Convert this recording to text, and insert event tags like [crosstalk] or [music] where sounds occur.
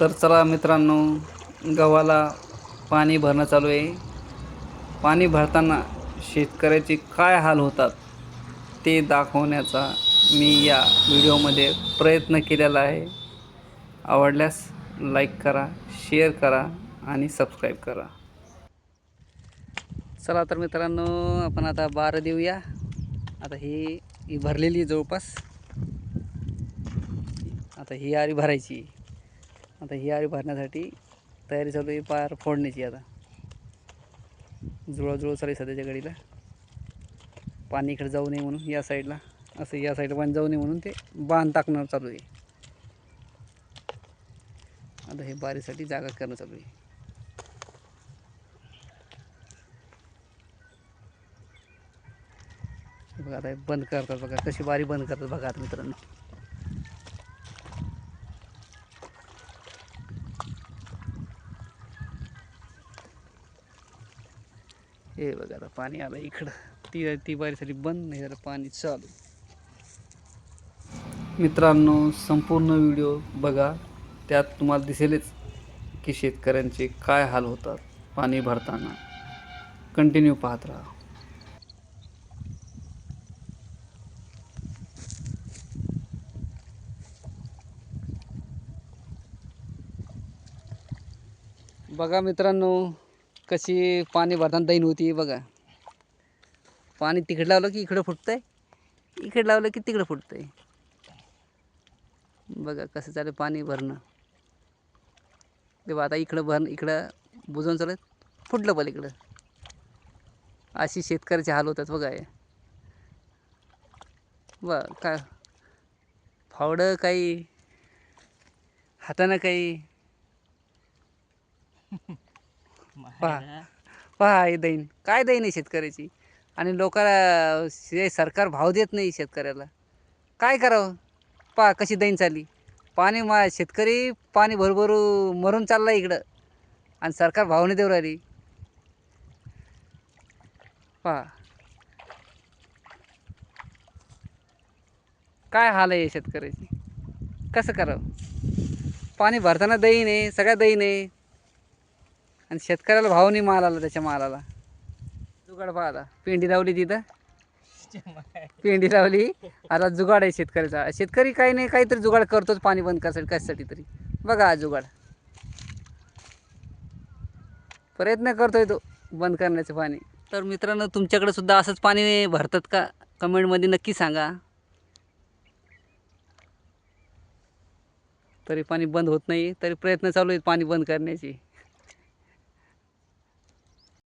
तर चला मित्रांनो गव्हाला पाणी भरणं चालू आहे. पाणी भरताना शेतकऱ्याचे काय हाल होतात ते दाखवण्याचा मी या व्हिडिओमध्ये प्रयत्न केलेला आहे. आवडल्यास लाईक करा शेअर करा आणि सबस्क्राईब करा. चला तर मित्रांनो आपण आता बारं देऊया. आता ही ही भरलेली जवळपास. आता ही आरी भरायची. आता ही आरी भरण्यासाठी तयारी चालू आहे पार फोडण्याची आता. जुळाजुळव चालू आहे सध्याच्या घडीला. पाणी इकडे जाऊ नये म्हणून या साईडला असं या साईडला पाणी जाऊ नये म्हणून ते बांध टाकणं चालू आहे. आता हे बारीसाठी जागा करणं चालू आहे. बघा आता हे बंद करतात बघा. कशी बारी बंद करतात बघा आता मित्रांनो. हे बघा आता पाणी आलं इकडं. ती ती बारीसाठी बंद नाही झालं पाणी चालू. मित्रांनो संपूर्ण व्हिडिओ बघा. त्यात तुम्हाला दिसेलच की शेतकऱ्यांचे काय हाल होतात पाणी भरताना. कंटिन्यू पाहत राहा. बघा मित्रांनो कशी पाणी भरताना दैन होती बघा. पाणी तिकडे लावलं की इकडं फुटतंय? इकडे लावलं की तिकडं फुटतंय? बघा कसं चालेल पाणी भरणं. तेव्हा आता इकडं भरणं इकडं बुजवून चालत फुटलं पलीकडं अशी शेतकऱ्याचे हाल होतात बघा हे. बघ फावडं काही हातानं काही. [laughs] पहा. पहा हे दैन काय दैन आहे शेतकऱ्याची? आणि लोकांना हे सरकार भाव देत नाही शेतकऱ्याला. काय करावं? पहा कशी दैन चालली. पाणी मा शेतकरी पाणी भरभरू मरून चालला इकडं. आणि सरकार भाव नाही देऊ राहिली. पहा. काय हाल आहे शेतकऱ्याची? कसं करावं? पाणी भरताना दैन आहे सगळ्या दैन आहे आणि शेतकऱ्याला भाव नाही मालाला त्याच्या मालाला. जुगाड पाहता पेंडी लावली तिथं. पेंडी लावली. आता जुगाड आहे शेतकऱ्याचा. शेतकरी काही नाही काहीतरी जुगाड करतोच पाणी बंद करायसाठी कशासाठी तरी. बघा हा जुगाड. प्रयत्न करतोय तो बंद करण्याचं पाणी. तर मित्रांनो तुमच्याकडे सुद्धा असंच पाणी भरतात का? कमेंटमध्ये नक्की सांगा. तरी पाणी बंद होत नाही. तरी प्रयत्न चालू आहेत पाणी बंद करण्याचे.